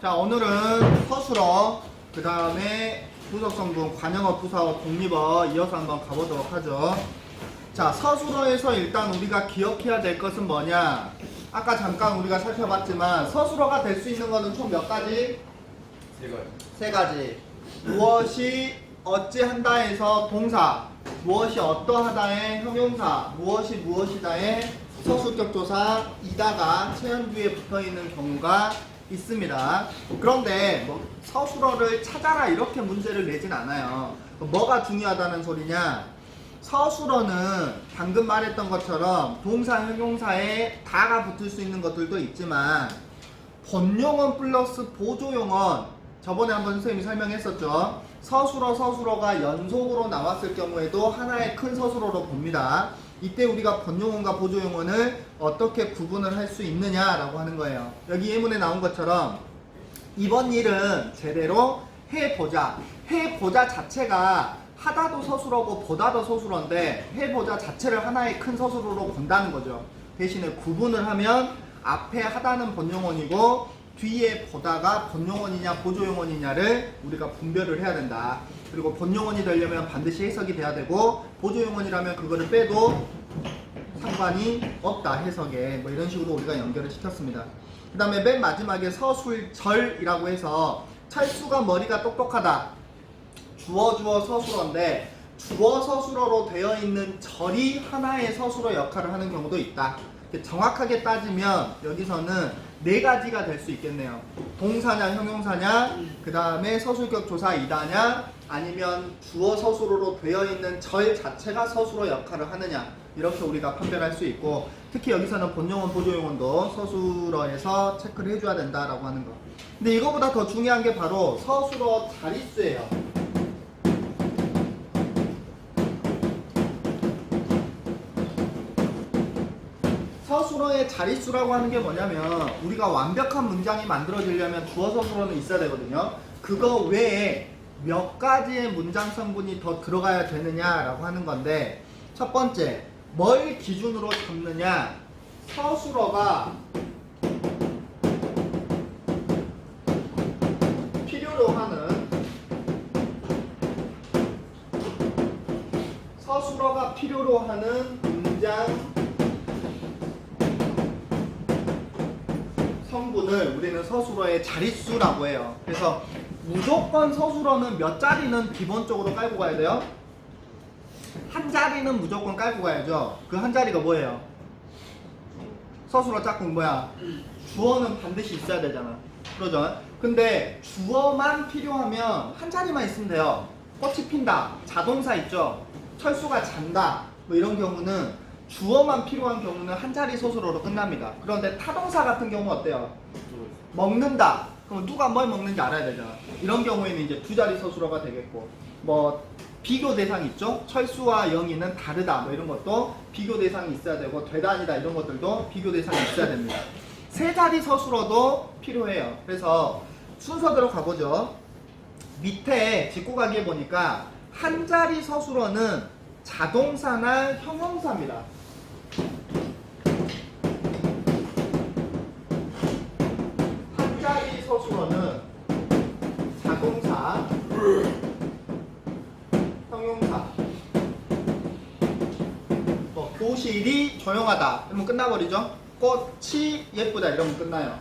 자 오늘은 서술어 그 다음에 부석성분 관영어 부사어 독립어 이어서 한번 가보도록 하죠 자 서술어에서 일단 우리가 기억해야 될 것은 뭐냐 아까 잠깐 우리가 살펴봤지만 서술어가 될 수 있는 것은 총 몇 가지? 세 가지. 세 가지 무엇이 어찌한다에서 동사 무엇이 어떠하다의 형용사 무엇이 무엇이다의 서술격 조사 이다가 체연주에 붙어있는 경우가 있습니다 그런데 뭐 서술어를 찾아라 이렇게 문제를 내진 않아요 뭐가 중요하다는 소리냐 서술어는 방금 말했던 것처럼 동사 형용사에 다가 붙을 수 있는 것들도 있지만 본용어 플러스 보조용어 저번에 한번 선생님이 설명했었죠. 서술어 서술어가 연속으로 나왔을 경우에도 하나의 큰 서술어로 봅니다. 이때 우리가 본용어과 보조용어를 어떻게 구분을 할 수 있느냐라고 하는 거예요. 여기 예문에 나온 것처럼 이번 일은 제대로 해보자. 해보자 자체가 하다도 서술어고 보다도 서술어인데 해보자 자체를 하나의 큰 서술어로 본다는 거죠. 대신에 구분을 하면 앞에 하다는 본용어이고 뒤에 보다가 본용어이냐 보조용어이냐를 우리가 분별을 해야 된다. 그리고 본용어이 되려면 반드시 해석이 돼야 되고 보조용어이라면 그거를 빼도 상관이 없다 해석에 뭐 이런 식으로 우리가 연결을 시켰습니다. 그 다음에 맨 마지막에 서술절이라고 해서 철수가 머리가 똑똑하다. 주어 주어 서술어인데 주어 서술어로 되어 있는 절이 하나의 서술어 역할을 하는 경우도 있다. 정확하게 따지면 여기서는 네 가지가 될 수 있겠네요. 동사냐 형용사냐 그 다음에 서술격 조사 이다냐 아니면 주어 서술어로 되어 있는 절 자체가 서술어 역할을 하느냐 이렇게 우리가 판별할 수 있고 특히 여기서는 본용어 보조용어도 서술어에서 체크를 해줘야 된다라고 하는 거. 근데 이거보다 더 중요한 게 바로 서술어 자릿수예요. 서술어의 자릿수라고 하는 게 뭐냐면 우리가 완벽한 문장이 만들어지려면 주어 서술어는 있어야 되거든요. 그거 외에 몇 가지의 문장 성분이 더 들어가야 되느냐라고 하는 건데 첫 번째 뭘 기준으로 잡느냐 서술어가 필요로 하는 서술어가 필요로 하는 문장 성분을 우리는 서술어의 자릿수라고 해요. 그래서 무조건 서술어는 몇 자리는 기본적으로 깔고 가야 돼요? 한 자리는 무조건 깔고 가야죠. 그 한 자리가 뭐예요? 서술어 짝꿍 뭐야? 주어는 반드시 있어야 되잖아. 그러죠? 근데 주어만 필요하면 한 자리만 있으면 돼요. 꽃이 핀다. 자동사 있죠? 철수가 잔다. 뭐 이런 경우는 주어만 필요한 경우는 한 자리 서술어로 끝납니다. 그런데 타동사 같은 경우 어때요? 먹는다. 그럼 누가 뭘 먹는지 알아야 되잖아. 이런 경우에는 이제 두 자리 서술어가 되겠고, 뭐 비교 대상 있죠? 철수와 영희는 다르다. 뭐 이런 것도 비교 대상이 있어야 되고, 되다 아니다 이런 것들도 비교 대상이 있어야 됩니다. 세 자리 서술어도 필요해요. 그래서 순서대로 가보죠. 밑에 짚고 가기에 보니까 한 자리 서술어는 자동사나 형용사입니다. 한 자리 서술어는 자동사, 형용사. 뭐 교실이 조용하다. 이러면 끝나버리죠. 꽃이 예쁘다. 이러면 끝나요.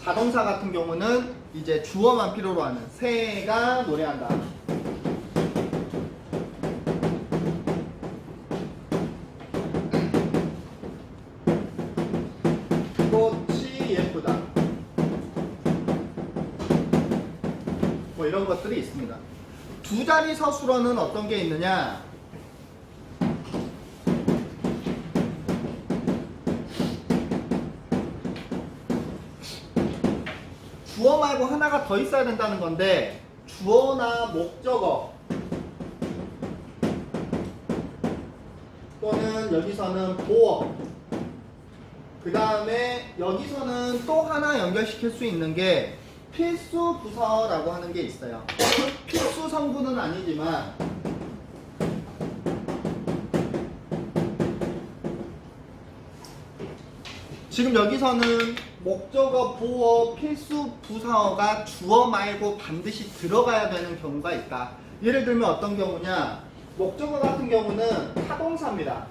자동사 같은 경우는 이제 주어만 필요로 하는 새가 노래한다. 꽃이 예쁘다. 뭐 이런 것들이 있습니다. 두 자리 서술어는 어떤 게 있느냐? 말고 하나가 더 있어야 된다는 건데 주어나 목적어 또는 여기서는 보어 그 다음에 여기서는 또 하나 연결시킬 수 있는 게 필수 부서라고 하는 게 있어요. 필수 성분은 아니지만 지금 여기서는 목적어, 보어, 필수 부사어가 주어 말고 반드시 들어가야 되는 경우가 있다. 예를 들면 어떤 경우냐? 목적어 같은 경우는 타동사입니다.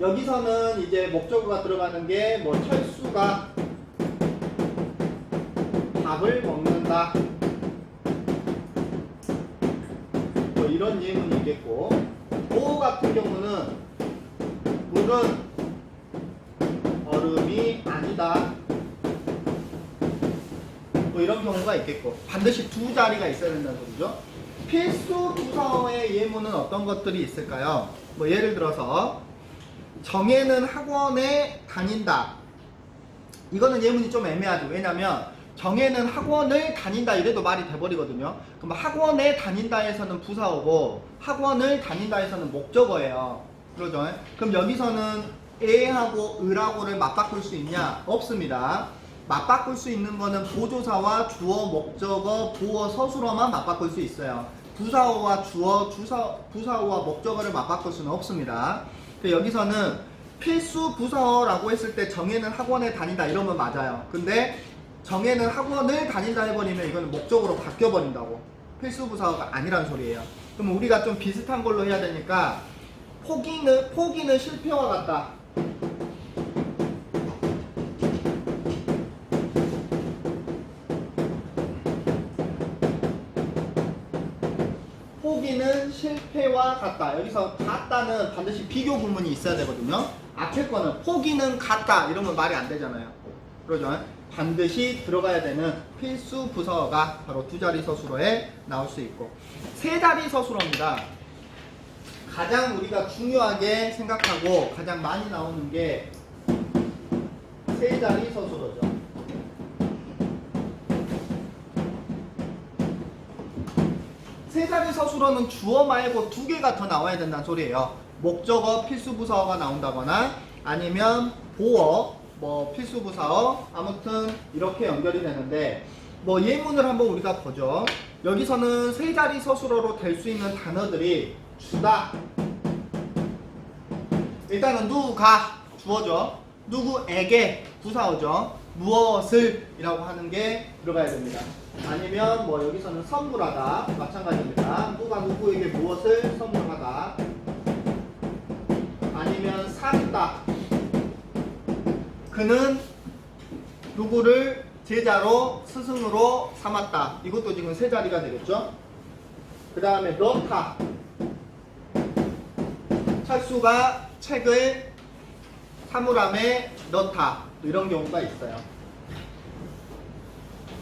여기서는 이제 목적어가 들어가는 게 뭐 철수가 밥을 먹는다. 뭐 이런 예문이 있겠고 보호 같은 경우는 물은 얼음이 아니다. 뭐 이런 경우가 있겠고 반드시 두 자리가 있어야 된다는 소리죠. 필수 부사어의 예문은 어떤 것들이 있을까요? 뭐 예를 들어서 정혜는 학원에 다닌다. 이거는 예문이 좀 애매하죠. 왜냐면 정혜는 학원을 다닌다 이래도 말이 돼버리거든요. 그럼 학원에 다닌다에서는 부사어고 학원을 다닌다에서는 목적어예요. 그러죠? 그럼 여기서는 에하고 을하고를 맞바꿀 수 있냐? 없습니다. 맞바꿀 수 있는 거는 보조사와 주어, 목적어, 보어, 서술어만 맞바꿀 수 있어요. 부사어와 주어, 주사, 부사어와 목적어를 맞바꿀 수는 없습니다. 여기서는 필수 부사어라고 했을 때 정혜는 학원에 다닌다 이러면 맞아요. 근데 정혜는 학원을 다닌다 해버리면 이거는 목적으로 바뀌어버린다고. 필수 부사어가 아니란 소리예요. 그럼 우리가 좀 비슷한 걸로 해야 되니까 포기는 포기는 실패와 같다. 포기는 실패와 같다. 여기서 같다는 반드시 비교 구문이 있어야 되거든요. 앞에 거는 포기는 같다 이러면 말이 안 되잖아요. 그러죠? 반드시 들어가야 되는 필수 부서가 바로 두 자리 서술어에 나올 수 있고 세 자리 서술어입니다. 가장 우리가 중요하게 생각하고 가장 많이 나오는 게 세 자리 서술어죠. 세 자리 서술어는 주어 말고 두 개가 더 나와야 된다는 소리예요. 목적어, 필수 부사어가 나온다거나 아니면 보어, 뭐 필수 부사어 아무튼 이렇게 연결이 되는데 뭐 예문을 한번 우리가 보죠. 여기서는 세 자리 서술어로 될 수 있는 단어들이 주다. 일단은 누가 주어죠. 누구에게 부사어죠. 무엇을 이라고 하는 게 들어가야 됩니다. 아니면 뭐 여기서는 선물하다 마찬가지입니다. 누가 누구에게 무엇을 선물하다. 아니면 샀다. 그는 누구를 제자로 스승으로 삼았다. 이것도 지금 세 자리가 되겠죠. 그 다음에 넣다. 철수가 책을 사물함에 넣다. 이런 경우가 있어요.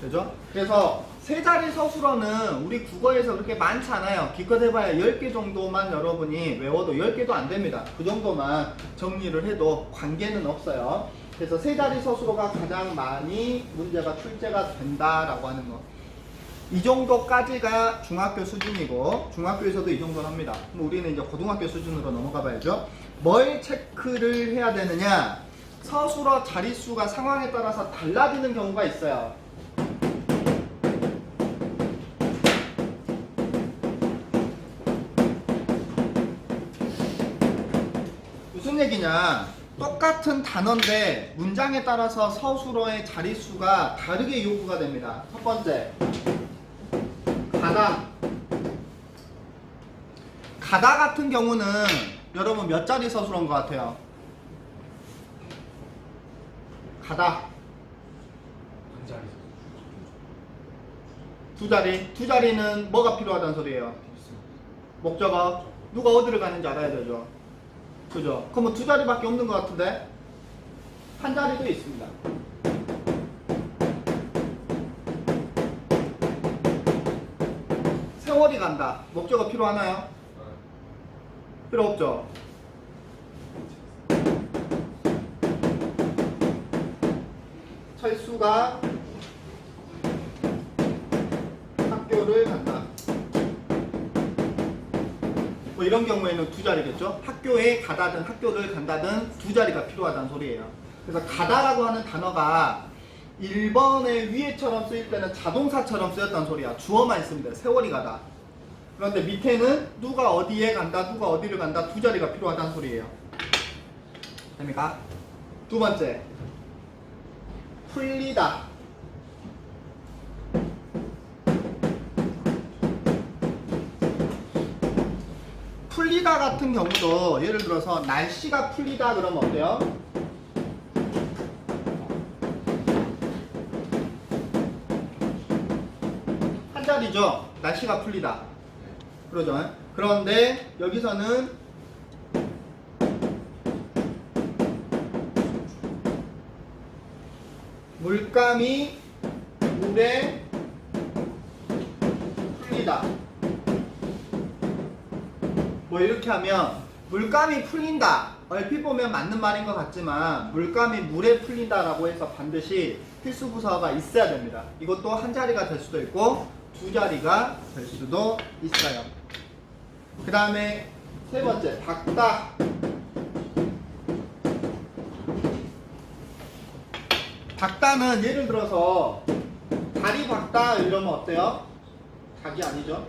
그죠? 그래서 세 자리 서술어는 우리 국어에서 그렇게 많지 않아요. 기껏 해봐야 10개 정도만 여러분이 외워도 10개도 안 됩니다. 그 정도만 정리를 해도 관계는 없어요. 그래서 세 자리 서술어가 가장 많이 문제가 출제가 된다라고 하는 거. 이 정도까지가 중학교 수준이고 중학교에서도 이 정도는 합니다. 그럼 우리는 이제 고등학교 수준으로 넘어가 봐야죠. 뭘 체크를 해야 되느냐? 서술어 자릿수가 상황에 따라서 달라지는 경우가 있어요. 무슨 얘기냐? 똑같은 단어인데 문장에 따라서 서술어의 자릿수가 다르게 요구가 됩니다. 첫 번째, 가다. 가다 같은 경우는 여러분 몇 자리 서술어인 것 같아요? 가다 한 자리 두 자리. 두 자리는 뭐가 필요하다는 소리예요? 목적어. 누가 어디를 가는지 알아야 되죠. 그죠? 그럼 뭐두 자리밖에 없는 것 같은데 한 자리도 있습니다. 세월이 간다. 목적어 필요하나요? 필요 없죠. 철수가 학교를 간다. 뭐 이런 경우에는 두 자리겠죠. 학교에 가다든 학교를 간다든 두 자리가 필요하다는 소리예요. 그래서 가다라고 하는 단어가 1번의 위에처럼 쓰일 때는 자동사처럼 쓰였단 소리야. 주어만 있으면 돼. 세월이 가다. 그런데 밑에는 누가 어디에 간다, 누가 어디를 간다 두 자리가 필요하다는 소리예요. 됩니까? 두 번째. 풀리다. 풀리다 같은 경우도 예를 들어서 날씨가 풀리다 그러면 어때요? 한 자리죠. 날씨가 풀리다. 그러죠. 그런데 여기서는 물감이 물에 풀리다. 뭐 이렇게 하면 물감이 풀린다. 얼핏 보면 맞는 말인 것 같지만 물감이 물에 풀린다라고 해서 반드시 필수 부사가 있어야 됩니다. 이것도 한 자리가 될 수도 있고 두 자리가 될 수도 있어요. 그 다음에 세 번째 박다. 박다는 예를 들어서 다리 박다 이러면 어때요? 닭이 아니죠?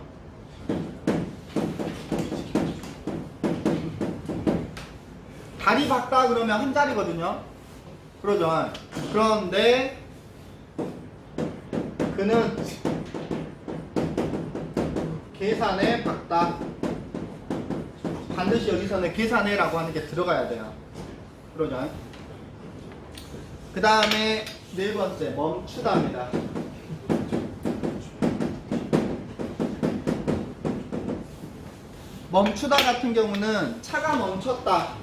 다리 박다 그러면 한 자리거든요. 그러죠. 그런데 그는 계산에 박다. 반드시 여기서는 계산해라고 하는 게 들어가야 돼요. 그러죠. 그 다음에 네 번째 멈추다입니다. 멈추다 같은 경우는 차가 멈췄다.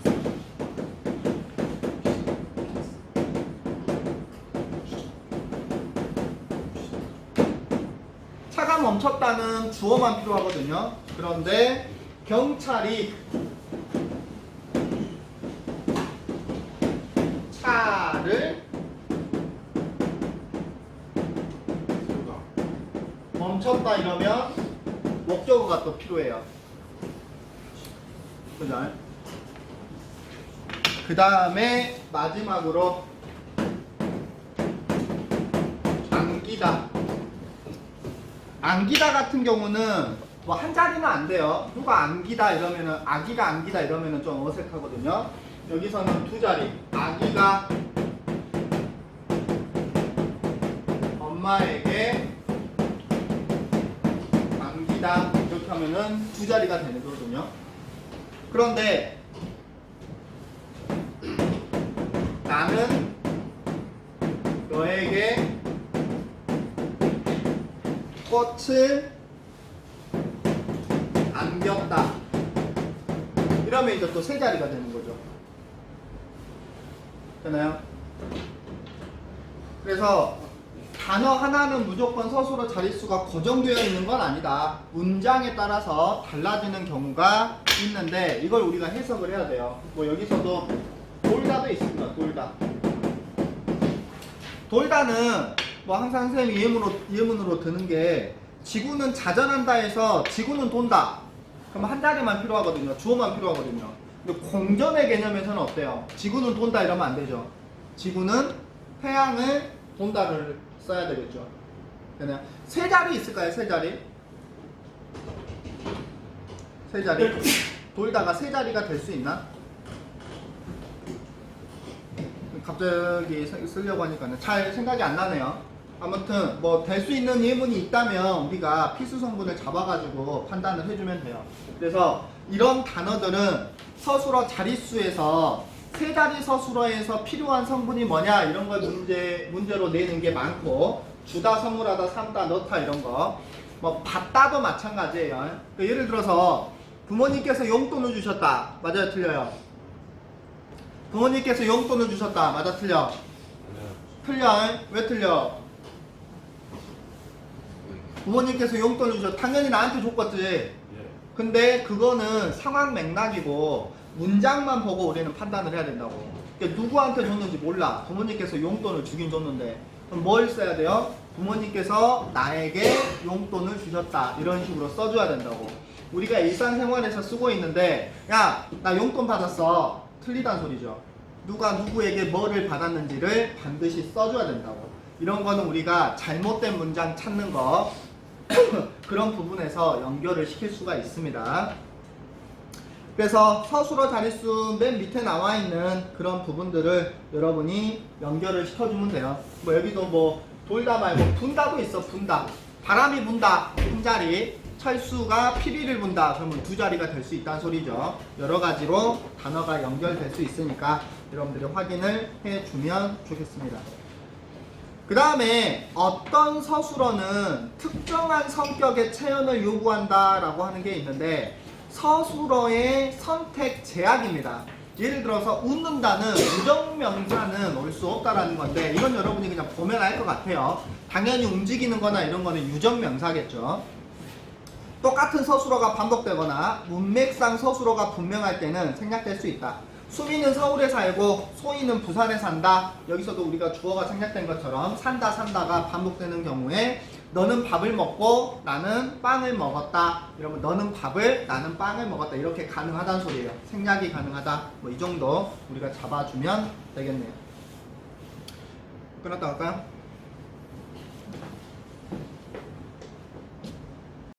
차가 멈췄다는 주어만 필요하거든요. 그런데 경찰이 차를 멈췄다 이러면 목적어가 또 필요해요. 그 다음에 마지막으로 안기다. 안기다 같은 경우는 뭐 한 자리는 안 돼요. 누가 안기다 이러면은 아기가 안기다 이러면은 좀 어색하거든요. 여기서는 두 자리. 아기가 엄마에게 안기다 이렇게 하면은 두 자리가 되는 거거든요. 그런데 나는 너에게 꽃을 안겼다. 이러면 이제 또 세 자리가 되는 거죠. 되나요? 그래서 단어 하나는 무조건 서술어 자릿수가 고정되어 있는 건 아니다. 문장에 따라서 달라지는 경우가 있는데 이걸 우리가 해석을 해야 돼요. 뭐 여기서도 돌다도 있습니다. 돌다. 돌다는 뭐 항상 선생님이 예문으로, 예문으로 드는 게 지구는 자전한다 해서 지구는 돈다. 그럼 한 자리만 필요하거든요. 주어만 필요하거든요. 근데 공전의 개념에서는 어때요? 지구는 돈다 이러면 안 되죠. 지구는 태양을 돈다를 써야 되겠죠. 되나요? 세 자리 있을까요? 세 자리? 세 자리? 돌다가 세 자리가 될 수 있나? 갑자기 쓰- 쓰려고 하니까는 잘 생각이 안 나네요. 아무튼 뭐 될 수 있는 예문이 있다면 우리가 필수 성분을 잡아가지고 판단을 해주면 돼요. 그래서 이런 단어들은 서술어 자릿수에서 세 자리 서술어에서 필요한 성분이 뭐냐 이런 걸 문제 문제로 내는 게 많고 주다 선물하다 삼다 넣다 이런 거. 뭐 받다도 마찬가지예요. 그 예를 들어서 부모님께서 용돈을 주셨다. 맞아요, 틀려요. 부모님께서 용돈을 주셨다. 맞아, 틀려. 틀려. 왜 틀려? 부모님께서 용돈을 주셨. 당연히 나한테 줬겠지. 근데 그거는 상황 맥락이고 문장만 보고 우리는 판단을 해야 된다고. 그러니까 누구한테 줬는지 몰라. 부모님께서 용돈을 주긴 줬는데 그럼 뭘 써야 돼요? 부모님께서 나에게 용돈을 주셨다. 이런 식으로 써줘야 된다고. 우리가 일상생활에서 쓰고 있는데 야 나 용돈 받았어. 틀리단 소리죠. 누가 누구에게 뭐를 받았는지를 반드시 써줘야 된다고. 이런 거는 우리가 잘못된 문장 찾는 거 그런 부분에서 연결을 시킬 수가 있습니다. 그래서 서술어 자릿수 맨 밑에 나와 있는 그런 부분들을 여러분이 연결을 시켜주면 돼요. 뭐 여기도 뭐 돌다 말고 분다도 있어 분다. 바람이 분다 한 자리. 철수가 피리를 분다 그러면 두 자리가 될 수 있다는 소리죠. 여러 가지로 단어가 연결될 수 있으니까 여러분들이 확인을 해주면 좋겠습니다. 그 다음에 어떤 서술어는 특정한 성격의 체현을 요구한다 라고 하는 게 있는데 서술어의 선택 제약입니다. 예를 들어서 웃는다는 부정명사는 올 수 없다라는 건데 이건 여러분이 그냥 보면 알 것 같아요. 당연히 움직이는 거나 이런 거는 유전명사겠죠. 똑같은 서술어가 반복되거나 문맥상 서술어가 분명할 때는 생략될 수 있다. 수미는 서울에 살고 소희는 부산에 산다. 여기서도 우리가 주어가 생략된 것처럼 산다 산다가 반복되는 경우에 너는 밥을 먹고 나는 빵을 먹었다. 이러면 너는 밥을 나는 빵을 먹었다. 이렇게 가능하다는 소리예요. 생략이 가능하다. 뭐 이 정도 우리가 잡아주면 되겠네요. 끝났다 할까요?